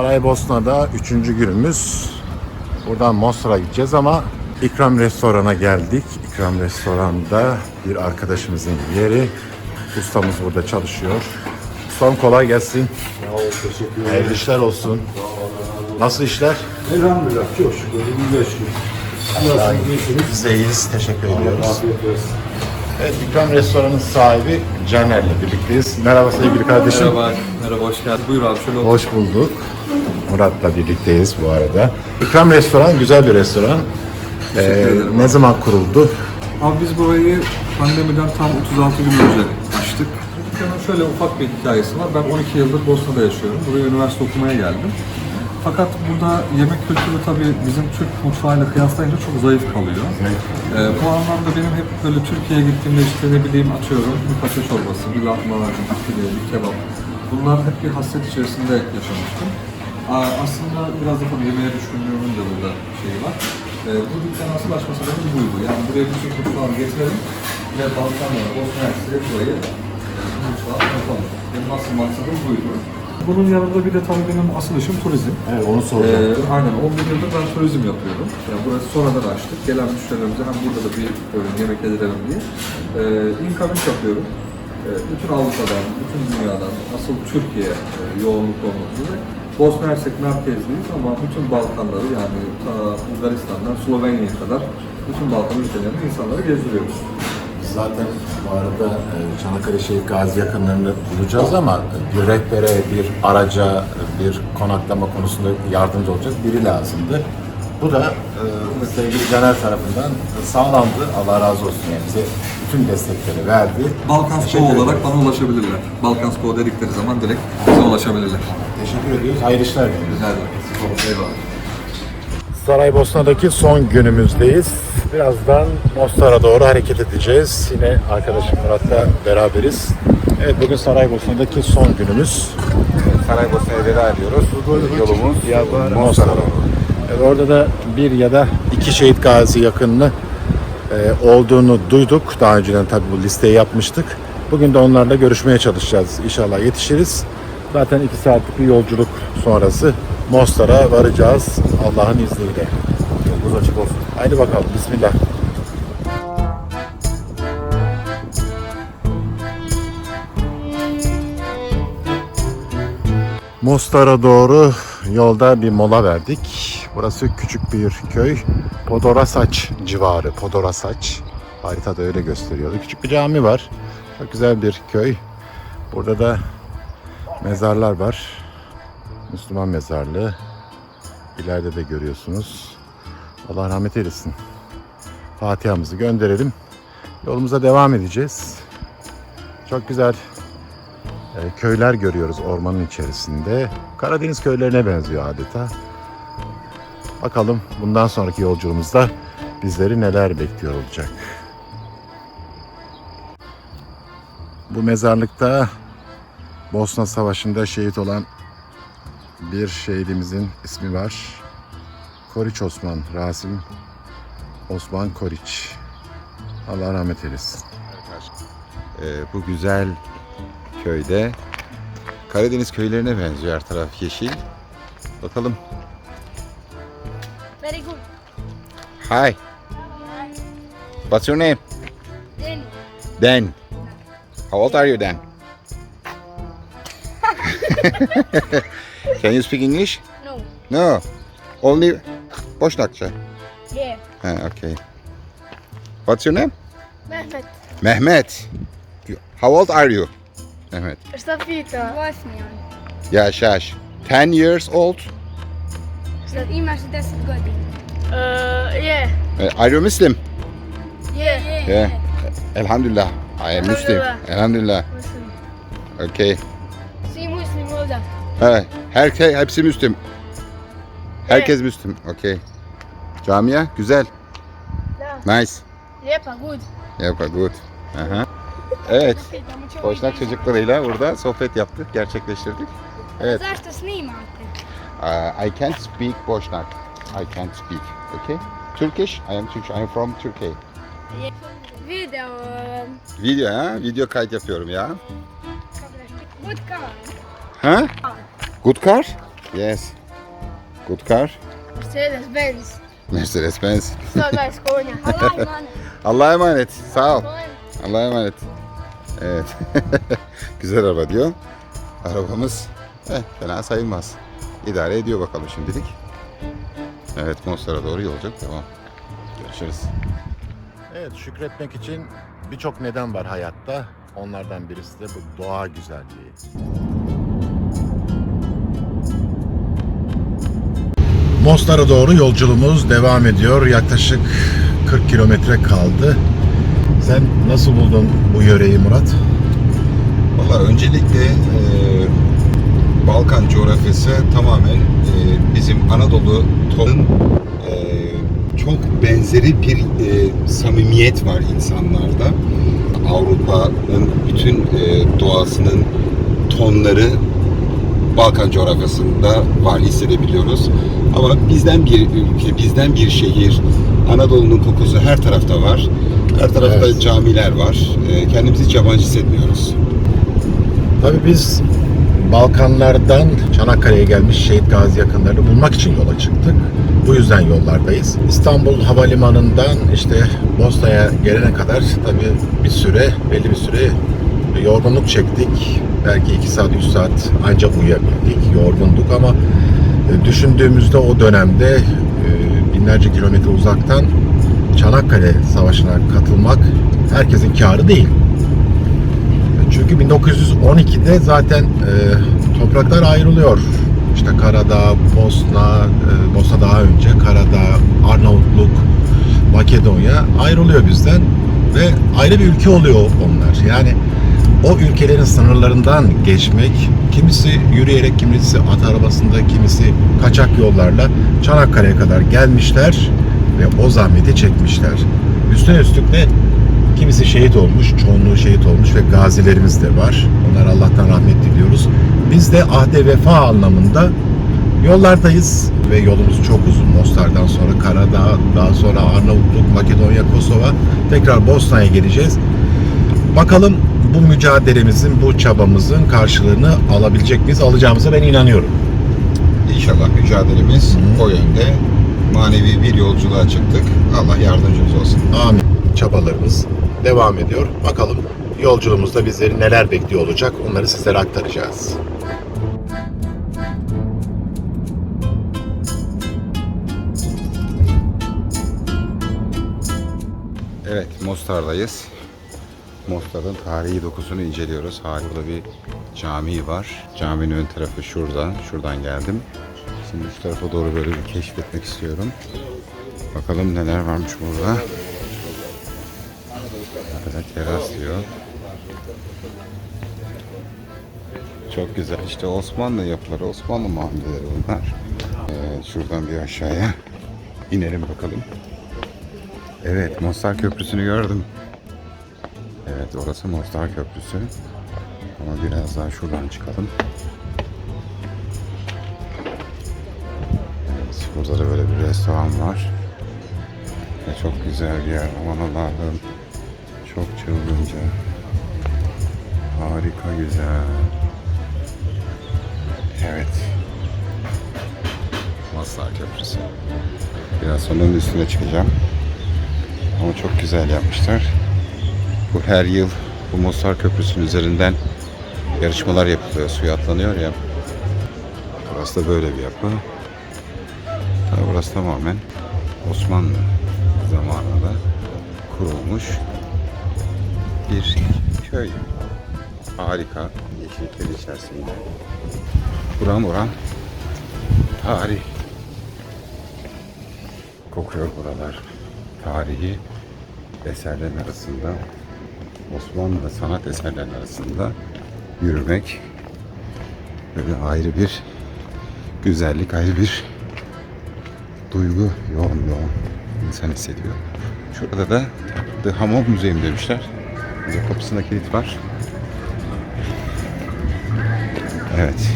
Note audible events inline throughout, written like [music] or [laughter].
Saraybosna'da üçüncü günümüz. Buradan Mostar'a gideceğiz ama İkram Restoran'a geldik. İkram Restoran'da bir arkadaşımızın yeri. Ustamız burada çalışıyor. Ustam kolay gelsin. Sağ ol, teşekkür ederim. Hayırlı işler olsun. Nasıl işler? Elhamdülillah, çok şükür. İyisiniz? Biz de iyiyiz. Teşekkür ediyoruz. Afiyet olsun. Evet, İkram Restoran'ın sahibi Caner'le birlikteyiz. Merhaba sevgili kardeşim. Merhaba, merhaba hoş geldin. Buyur abi şöyle otur. Hoş bulduk. Murat'la birlikteyiz bu arada. İkram Restoran güzel bir restoran. Ee, ne zaman kuruldu? Abi biz burayı pandemiden tam 36 gün önce açtık. Dükkanın şöyle ufak bir hikayesi var. Ben 12 yıldır Bosna'da yaşıyorum. Buraya üniversite okumaya geldim. Fakat burada yemek kültürü tabii bizim Türk mutfağıyla kıyaslayınca çok zayıf kalıyor. Ee, bu anlamda benim hep böyle Türkiye'ye gittiğimde işte ne bileyim atıyorum bir paça çorbası, bir lahmacun, bir pide, bir kebap. Bunlar hep bir hasret içerisinde yaşamıştım. Aslında biraz da tabii yemeğe düşkünlüğümün de burada şeyi var. Ee, bu dükkanın asıl açma sebebi buydu. Yani buraya bir Türk mutfağı getirelim ve Balkanlara, Bosna Hersek'e burayı e, mutfağı yapalım. Benim asıl maksadım buydu. Bunun yanında bir de tabii benim asıl işim turizm. Evet, onu Ee, aynen 11 yıldır ben turizm yapıyorum. Yani burası sonradan açtık. Gelen müşterilerimize hem burada da bir bölüm yemek yedirelim diye. Ee, incoming yapıyorum. Ee, bütün Avrupa'dan, bütün dünyadan, asıl Türkiye e, yoğunlukta olmak üzere. Bosna Hersek merkezliyiz ama bütün Balkanları yani ta Bulgaristan'dan Slovenya'ya kadar bütün Balkan ülkelerinde insanları gezdiriyoruz. Zaten bu arada e, Çanakkale Şehit Gazi yakınlarında bulacağız ama bir rehbere, bir araca, bir konaklama konusunda yardımcı olacak biri lazımdı. Bu da e, sevgili Caner tarafından sağlandı. Allah razı olsun yani bize bütün destekleri verdi. Balkan Teşekkür Spor olarak bana ulaşabilirler. Balkan Spor dedikleri zaman direkt bize ulaşabilirler. Teşekkür ediyoruz. Hayırlı işler diliyoruz. Rica ederim. Eyvallah. Saraybosna'daki son günümüzdeyiz. Birazdan Mostar'a doğru hareket edeceğiz. Yine arkadaşım Murat'la beraberiz. Evet bugün Saraybosna'daki son günümüz. Saraybosna'ya veda ediyoruz. Yolumuz Mostar'a. Evet, orada da bir ya da iki şehit gazi yakınını e, olduğunu duyduk. Daha önceden tabii bu listeyi yapmıştık. Bugün de onlarla görüşmeye çalışacağız. İnşallah yetişiriz. Zaten iki saatlik bir yolculuk sonrası Mostar'a varacağız Allah'ın izniyle. Yolumuz açık olsun. Haydi bakalım. Bismillah. Mostar'a doğru yolda bir mola verdik. Burası küçük bir köy. Podorasaç civarı. Podorasaç. Haritada öyle gösteriyordu. Küçük bir cami var. Çok güzel bir köy. Burada da mezarlar var. Müslüman mezarlığı. İleride de görüyorsunuz. Allah rahmet eylesin. Fatiha'mızı gönderelim. Yolumuza devam edeceğiz. Çok güzel e, köyler görüyoruz ormanın içerisinde. Karadeniz köylerine benziyor adeta. Bakalım bundan sonraki yolculuğumuzda bizleri neler bekliyor olacak. Bu mezarlıkta Bosna Savaşı'nda şehit olan bir şehidimizin ismi var. Koriç Osman, Rasim Osman Koriç. Allah rahmet eylesin. Ee, bu güzel köyde Karadeniz köylerine benziyor her taraf yeşil. Bakalım. Hi. What's your name? Then Dan. How old are you Dan? [laughs] Can you speak English? no. No. Only Boşnakça. Yeah. Ha, okay. What's your name? Mehmet. Mehmet. How old are you? Mehmet. Štafita. Bosnija. Yaş yaş. 10 years old. İmaš 10 godina. Uh, yeah. Uh, are you Muslim? Yeah. Yeah. Elhamdülillah. I am Muslim. Elhamdülillah. Muslim. Okay. Svi muslim ovdje. Ha, herke, hepsi Müslüm. Herkes Müslüm. Okay. Camia güzel. Da. Nice. Lijepa, good. Yapa good. Aha. Evet. Boşnak çocuklarıyla burada sohbet yaptık, gerçekleştirdik. Evet. Zašto snimate? Uh, I can't speak Boşnak. I can't speak. Okay. Turkish. I am Turkish. I am from Turkey. Video. Video ha? Video kayıt yapıyorum ya. Good car. Ha? Good car? Yes. Good car. Mercedes Benz. Mercedes Benz. Escolha. Olha lá, [laughs] mano. Allah'a emanet. Sağ ol. Allah'a emanet. Evet. [laughs] Güzel araba diyor. Arabamız eh, fena sayılmaz. İdare ediyor bakalım şimdilik. Evet Monster'a doğru yolculuk devam. Görüşürüz. Evet şükretmek için birçok neden var hayatta. Onlardan birisi de bu doğa güzelliği. Mostar'a doğru yolculuğumuz devam ediyor. Yaklaşık 40 kilometre kaldı. Sen nasıl buldun bu yöreyi Murat? Valla öncelikle e, Balkan coğrafyası tamamen e, bizim Anadolu tonun e, çok benzeri bir e, samimiyet var insanlarda. Avrupa'nın bütün e, doğasının tonları Balkan coğrafyasında var hissedebiliyoruz. Ama bizden bir ülke, bizden bir şehir, Anadolu'nun kokusu her tarafta var. Her tarafta Evet. camiler var. E, kendimizi hiç yabancı hissetmiyoruz. Tabii biz Balkanlardan Çanakkale'ye gelmiş şehit gazi yakınlarını bulmak için yola çıktık. Bu yüzden yollardayız. İstanbul Havalimanı'ndan işte Bosna'ya gelene kadar tabii bir süre, belli bir süre yorgunluk çektik. Belki 2 saat, 3 saat ancak uyuyabildik. Yorgunduk ama e, düşündüğümüzde o dönemde e, binlerce kilometre uzaktan Çanakkale Savaşı'na katılmak herkesin kârı değil. Çünkü 1912'de zaten e, topraklar ayrılıyor. İşte Karadağ, Bosna, e, Bosna daha önce, Karadağ, Arnavutluk, Makedonya ayrılıyor bizden ve ayrı bir ülke oluyor onlar. Yani o ülkelerin sınırlarından geçmek, kimisi yürüyerek, kimisi at arabasında, kimisi kaçak yollarla Çanakkale'ye kadar gelmişler ve o zahmeti çekmişler. Üstüne üstlük de Kimisi şehit olmuş, çoğunluğu şehit olmuş ve gazilerimiz de var. Onlara Allah'tan rahmet diliyoruz. Biz de ahde vefa anlamında yollardayız ve yolumuz çok uzun. Mostar'dan sonra Karadağ, daha sonra Arnavutluk, Makedonya, Kosova, tekrar Bosna'ya geleceğiz. Bakalım bu mücadelemizin, bu çabamızın karşılığını alabilecek miyiz? Alacağımıza ben inanıyorum. İnşallah mücadelemiz o yönde. Manevi bir yolculuğa çıktık. Allah yardımcımız olsun. Amin. Çabalarımız devam ediyor. Bakalım yolculuğumuzda bizleri neler bekliyor olacak onları sizlere aktaracağız. Evet, Mostar'dayız. Mostar'ın tarihi dokusunu inceliyoruz. Harika bir cami var. Caminin ön tarafı şuradan. Şuradan geldim. Şimdi şu tarafa doğru böyle bir keşfetmek istiyorum. Bakalım neler varmış burada. Burada teras diyor. Çok güzel. İşte Osmanlı yapıları, Osmanlı mamileri bunlar. Ee, şuradan bir aşağıya inelim bakalım. Evet, Mostar Köprüsü'nü gördüm. Evet, orası Mostar Köprüsü. Ama biraz daha şuradan çıkalım. Evet, burada da böyle bir restoran var. Ve çok güzel bir yer. Aman Allah'ım. Çok çılgınca. Harika güzel. Evet. Mostar Köprüsü. Biraz sonra onun üstüne çıkacağım. Ama çok güzel yapmışlar. Bu her yıl bu Mostar Köprüsü'nün üzerinden yarışmalar yapılıyor. Suya atlanıyor ya. Burası da böyle bir yapı. Burası tamamen Osmanlı zamanında kurulmuş bir köy. Harika. Yeşillikler içerisinde. Buram buram tarih kokuyor buralar. Tarihi eserlerin arasında Osmanlı sanat eserlerinin arasında yürümek böyle ayrı bir güzellik, ayrı bir duygu yoğun yoğun insan hissediyor. Şurada da The Hamam Müzeyim demişler. Burada kapısında kilit var. Evet.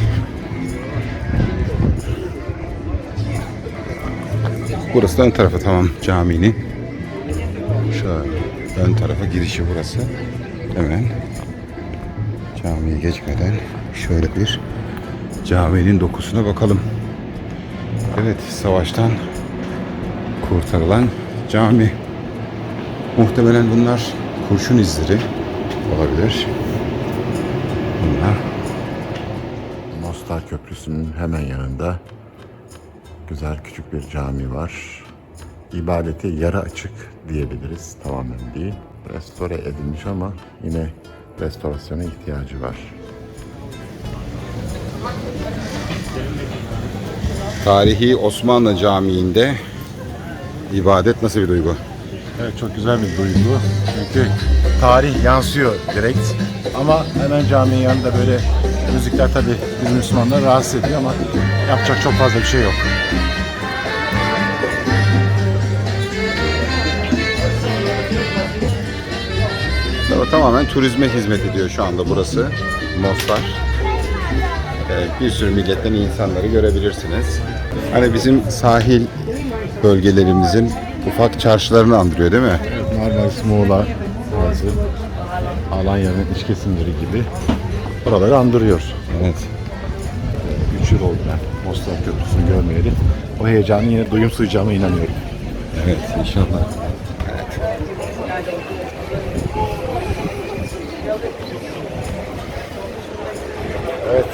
Burası da ön tarafı tamam caminin. Şöyle ön tarafa girişi burası. Hemen camiye geçmeden şöyle bir caminin dokusuna bakalım. Evet, savaştan kurtarılan cami. Muhtemelen bunlar kurşun izleri olabilir. Bunlar Mostar Köprüsü'nün hemen yanında güzel küçük bir cami var. İbadete yarı açık diyebiliriz. Tamamen değil. Restore edilmiş ama yine restorasyona ihtiyacı var. tarihi Osmanlı Camii'nde ibadet nasıl bir duygu? Evet çok güzel bir duygu. Çünkü tarih yansıyor direkt. Ama hemen caminin yanında böyle müzikler tabii biz Müslümanları rahatsız ediyor ama yapacak çok fazla bir şey yok. Tabii tamamen turizme hizmet ediyor şu anda burası. Mostar. Ee, bir sürü milletten insanları görebilirsiniz. Hani bizim sahil bölgelerimizin ufak çarşılarını andırıyor değil mi? Marmaris, Muğla, Gazi, Alanya'nın iç kesimleri gibi buraları andırıyor. Evet. 3 yıl oldu ben Mostar Köprüsü'nü görmeyeli. O heyecanı yine duyum suyacağıma inanıyorum. Evet inşallah. Evet,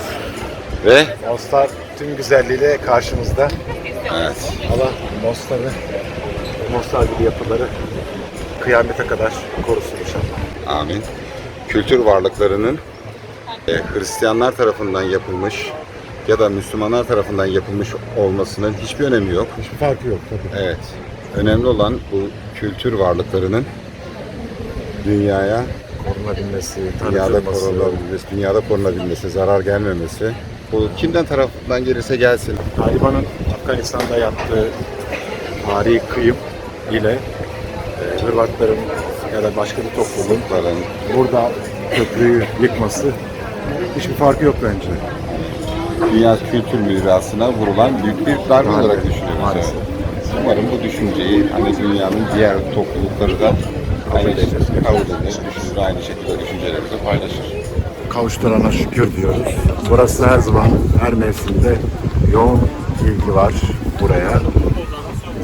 Ve Mostar tüm güzelliğiyle karşımızda. evet. Allah Mostar'ı, Mostar gibi yapıları kıyamete kadar korusun inşallah. Amin. Kültür varlıklarının e, Hristiyanlar tarafından yapılmış ya da Müslümanlar tarafından yapılmış olmasının hiçbir önemi yok. Hiçbir farkı yok tabii. Evet. Önemli olan bu kültür varlıklarının dünyaya, Korunabilmesi, dünyada korunabilmesi, dünyada korunabilmesi, zarar gelmemesi. Bu kimden tarafından gelirse gelsin. Taliban'ın Afganistan'da yaptığı tarihi kıyım ile e, Hırvatların ya da başka bir Bunların burada köprüyü yıkması hiçbir farkı yok bence. dünya kültür mirasına vurulan büyük bir darbe Maalesef, olarak düşünüyoruz. maalesef. Umarım bu düşünceyi hani dünyanın diğer toplulukları da aynı şekilde kabul eder, düşünür, aynı şekilde düşüncelerimizi paylaşır. Kavuşturana şükür diyoruz. Burası her zaman, her mevsimde yoğun ilgi var buraya.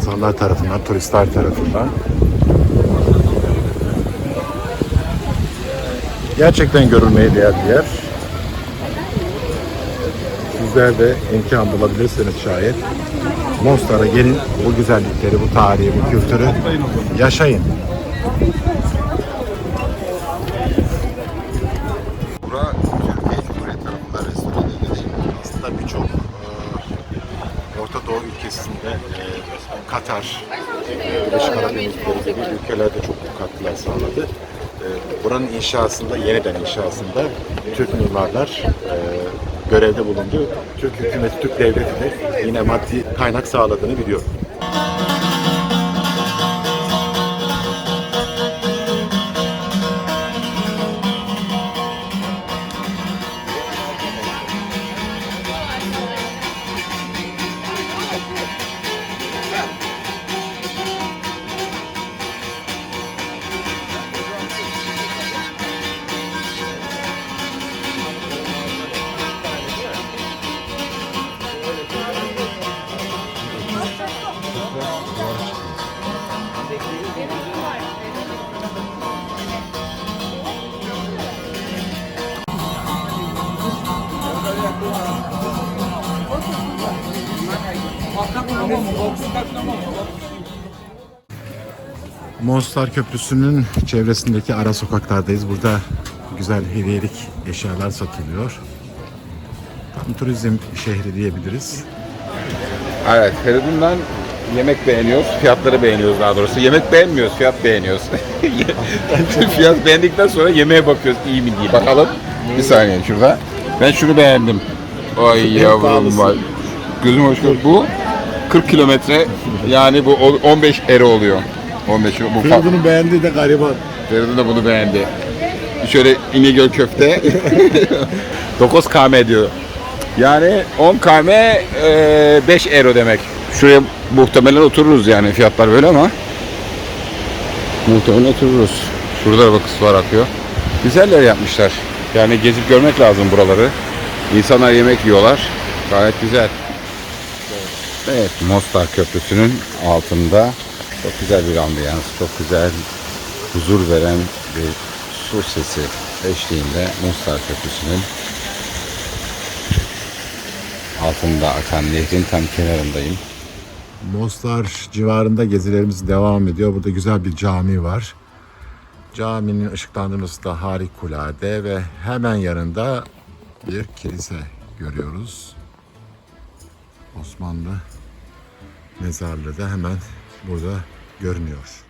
İnsanlar tarafından, turistler tarafından. Gerçekten görülmeye değer bir yer. Sizler de imkan bulabilirseniz şayet Mostar'a gelin, bu güzellikleri, bu tarihi, bu kültürü yaşayın. Bura Türkiye Cumhuriyeti tarafından restore edildi değil mi? aslında birçok e, Orta Doğu ülkesinde e, Katar, Birleşik Arap Emirlikleri gibi ülkelerde çok büyük katkılar sağladı. E, buranın inşasında, yeniden inşasında Türk mimarlar e, görevde bulundu. Türk hükümeti, Türk devleti de yine maddi kaynak sağladığını biliyorum. Mostar Köprüsü'nün çevresindeki ara sokaklardayız. Burada güzel hediyelik eşyalar satılıyor. Tam turizm şehri diyebiliriz. Evet, Feridun'dan yemek beğeniyoruz, fiyatları beğeniyoruz daha doğrusu. Yemek beğenmiyoruz, fiyat beğeniyoruz. [laughs] fiyat beğendikten sonra yemeğe bakıyoruz iyi mi diye. Bakalım. Bir saniye şurada. Ben şunu beğendim. Ay yavrum vay. Gözüm hoş gör- Bu 40 kilometre yani bu o- 15 euro oluyor. 15 euro. Bu fa- Feridun'un beğendiği de gariban. Feridun da bunu beğendi. Şöyle İnegöl köfte [laughs] 9 km diyor. Yani 10 km e, 5 euro demek. Şuraya muhtemelen otururuz yani fiyatlar böyle ama muhtemelen otururuz. Şurada da bak sular akıyor. Güzel yer yapmışlar. Yani gezip görmek lazım buraları. İnsanlar yemek yiyorlar. Gayet güzel. Evet, Mostar Köprüsü'nün altında çok güzel bir ambiyans, çok güzel huzur veren bir su sesi eşliğinde Mostar Köprüsü'nün altında akan nehrin tam kenarındayım. Mostar civarında gezilerimiz devam ediyor. Burada güzel bir cami var. Caminin ışıklandırması da harikulade ve hemen yanında bir kilise görüyoruz. Osmanlı mezarlığı da hemen burada görünüyor.